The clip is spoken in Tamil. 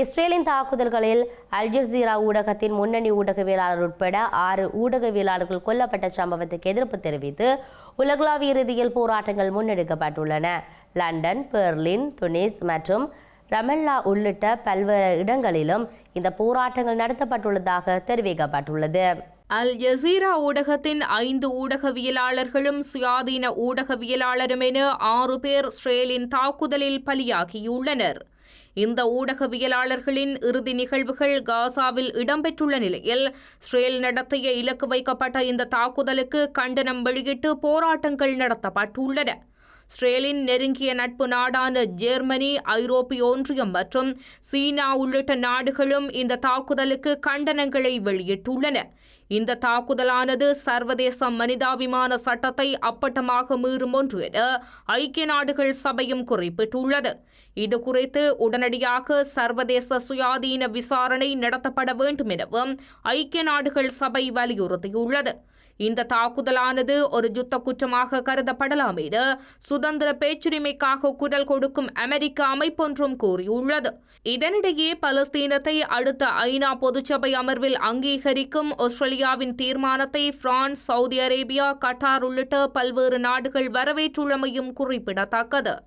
இஸ்ரேலின் தாக்குதல்களில் அல் ஜசீரா ஊடகத்தின் முன்னணி ஊடகவியலாளர் உட்பட ஆறு ஊடகவியலாளர்கள் கொல்லப்பட்ட சம்பவத்துக்கு எதிர்ப்பு தெரிவித்து உலகளாவிய ரீதியில் போராட்டங்கள் முன்னெடுக்கப்பட்டுள்ளன. லண்டன் பெர்லின் துனிஸ் மற்றும் ரமல்லா உள்ளிட்ட பல்வேறு இடங்களிலும் இந்த போராட்டங்கள் நடத்தப்பட்டுள்ளதாக தெரிவிக்கப்பட்டுள்ளது. அல் ஜசீரா ஊடகத்தின் ஐந்து ஊடகவியலாளர்களும் சுயாதீன ஊடகவியலாளரும் என ஆறு பேர் ஸ்ரேலின் தாக்குதலில் பலியாகியுள்ளனர். இந்த ஊடகவியலாளர்களின் இறுதி நிகழ்வுகள் காசாவில் இடம்பெற்றுள்ள நிலையில் ஸ்ரேல் நடத்திய இலக்கு வைக்கப்பட்ட இந்த தாக்குதலுக்கு கண்டனம் வெளியிட்டு போராட்டங்கள் நடத்தப்பட்டுள்ளன. ஸ்ரேலின் நெருங்கிய நட்பு நாடான ஜெர்மனி ஐரோப்பிய ஒன்றியம் மற்றும் சீனா உள்ளிட்ட நாடுகளும் இந்த தாக்குதலுக்கு கண்டனங்களை வெளியிட்டுள்ளன. இந்த தாக்குதலானது சர்வதேச மனிதாபிமான சட்டத்தை அப்பட்டமாக மீறும் ஒன்று என ஐக்கிய நாடுகள் சபையும் குறிப்பிட்டுள்ளது. இது குறித்து உடனடியாக சர்வதேச சுயாதீன விசாரணை நடத்தப்பட வேண்டும் எனவும் ஐக்கிய நாடுகள் சபை வலியுறுத்தியுள்ளது. இந்த தாக்குதலானது ஒரு யுத்த குற்றமாக கருதப்படலாம் என சுதந்திர பேச்சுரிமைக்காக குரல் கொடுக்கும் அமெரிக்க அமைப்பொன்றும் கூறியுள்ளது. இதனிடையே பலஸ்தீனத்தை அடுத்த ஐநா பொதுச்சபை அமர்வில் அங்கீகரிக்கும் ஆஸ்திரேலியாவின் தீர்மானத்தை பிரான்ஸ் சவுதி அரேபியா கட்டார் உள்ளிட்ட பல்வேறு நாடுகள் வரவேற்றுள்ளமையும் குறிப்பிடத்தக்கது.